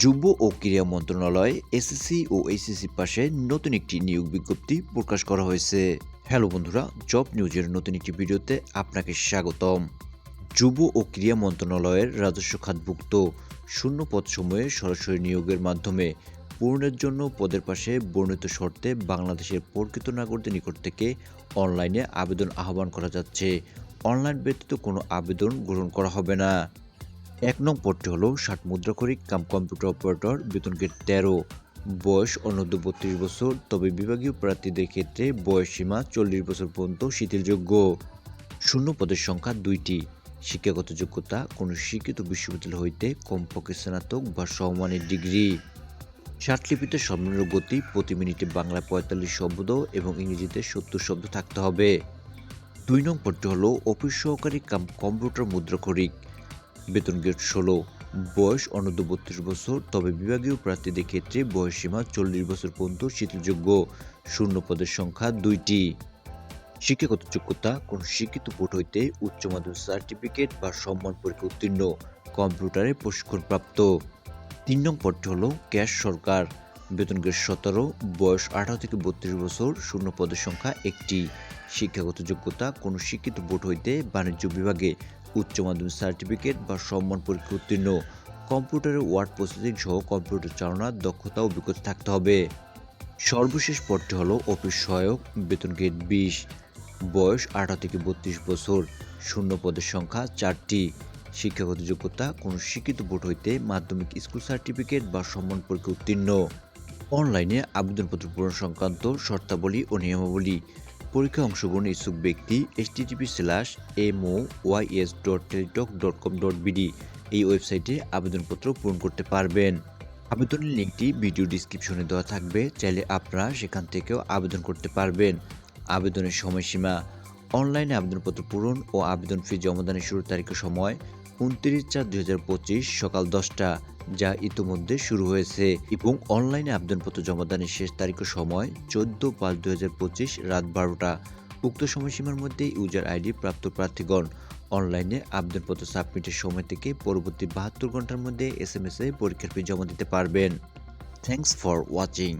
যুব ও ক্রীড়া মন্ত্রণালয়, এসএসসি ও এইচএসসি পাশে নতুন একটি নিয়োগ বিজ্ঞপ্তি প্রকাশ করা হয়েছে। হ্যালো বন্ধুরা, জব নিউজের নতুন একটি ভিডিওতে আপনাকে স্বাগতম। যুব ও ক্রীড়া মন্ত্রণালয়ের রাজস্ব খাতভুক্ত শূন্য সময়ে সরাসরি নিয়োগের মাধ্যমে পূরণের জন্য পদের পাশে বর্ণিত শর্তে বাংলাদেশের প্রকৃত নাগরিকদের নিকট থেকে অনলাইনে আবেদন আহ্বান করা যাচ্ছে। অনলাইন ব্যতীত কোনো আবেদন গ্রহণ করা হবে না। এক নং পদটি হলো ষাট মুদ্রাক্ষরিক কাম কম্পিউটার অপারেটর, বেতন গেট তেরো, বয়স অনূর্ধ্ব বত্রিশ বছর, তবে বিভাগীয় প্রার্থীদের ক্ষেত্রে বয়স সীমা চল্লিশ বছর পর্যন্ত শিথিলযোগ্য। শূন্য পদের সংখ্যা দুইটি, শিক্ষাগত যোগ্যতা কোনো শিক্ষিত বিশ্ববিদ্যালয় হইতে কমপক্ষে স্নাতক বা সমমানের ডিগ্রি। ষাটলিপিতে সর্বনিম্ন গতি, প্রতি মিনিটে বাংলায় পঁয়তাল্লিশ শব্দ এবং ইংরেজিতে সত্তর শব্দ থাকতে হবে। দুই নং পদটি হলো অফিস সহকারী কাম কম্পিউটার মুদ্রাক্ষরিক। বেতন গেট ষোলো। বয়স অনূর্ধ্ব বত্রিশ বছর, তবে বিভাগীয় প্রার্থীদের ক্ষেত্রে বয়স সীমা চল্লিশ বছর পর্যন্ত শিথিলযোগ্য। শূন্য পদের সংখ্যা দুইটি। শিক্ষাগত যোগ্যতা, কোন শিক্ষিত বোর্ড হইতে উচ্চ মাধ্যমিক সার্টিফিকেট বা সম্মান পরীক্ষা উত্তীর্ণ, কম্পিউটারে প্রশিক্ষণপ্রাপ্ত। তিন নং পদটি হলো ক্যাশ সরকার। বেতন গ্রেড সতেরো, বয়স আঠারো থেকে বত্রিশ বছর, শূন্য পদের সংখ্যা একটি। শিক্ষাগত যোগ্যতা, কোনো শিক্ষিত বোর্ড হইতে বাণিজ্য বিভাগে উচ্চ মাধ্যমিক সার্টিফিকেট বা সম্মান পরীক্ষা উত্তীর্ণ। কম্পিউটারের ওয়ার্ড প্রসেসিং সহ কম্পিউটার চালনার দক্ষতা অভিজ্ঞতা থাকতে হবে। সর্বশেষ পদটি হলো অফিস সহায়ক, বেতন গ্রেড বিশ, বয়স আঠারো থেকে বত্রিশ বছর, শূন্য পদের সংখ্যা চারটি। শিক্ষাগত যোগ্যতা, কোনো শিক্ষিত বোর্ড হইতে মাধ্যমিক স্কুল সার্টিফিকেট বা সম্মান পরীক্ষা উত্তীর্ণ। অনলাইনে আবেদনপত্র পূরণ সংক্রান্ত শর্তাবলী ও নিয়মাবলী। পরীক্ষায় অংশগ্রহণ ইচ্ছুক ব্যক্তি HTTP slash MO YS dot teletalk dot com dot BD এই ওয়েবসাইটে আবেদনপত্র পূরণ করতে পারবেন। আবেদনের লিঙ্কটি ভিডিও ডিসক্রিপশনে দেওয়া থাকবে। চাইলে আপনারা সেখান থেকেও আবেদন করতে পারবেন। আবেদনের সময়সীমা, অনলাইনে আবেদনপত্র পূরণ ও আবেদন ফি জমাদানের শুরুর তারিখের সময় উনত্রিশ চার দুই হাজার পঁচিশ সকাল দশটা, যা ইতোমধ্যে শুরু হয়েছে। এবং অনলাইনে আবেদনপত্র জমাদানের শেষ তারিখের সময় চোদ্দ পাঁচ দুই হাজার পঁচিশ রাত বারোটা। উক্ত সময়সীমার মধ্যে ইউজার আইডি প্রাপ্ত প্রার্থীগণ অনলাইনে আবেদনপত্র সাবমিটের সময় থেকে পরবর্তী বাহাত্তর ঘণ্টার মধ্যে এস এম এস এ পরীক্ষার ফি জমা দিতে পারবেন। Thanks for watching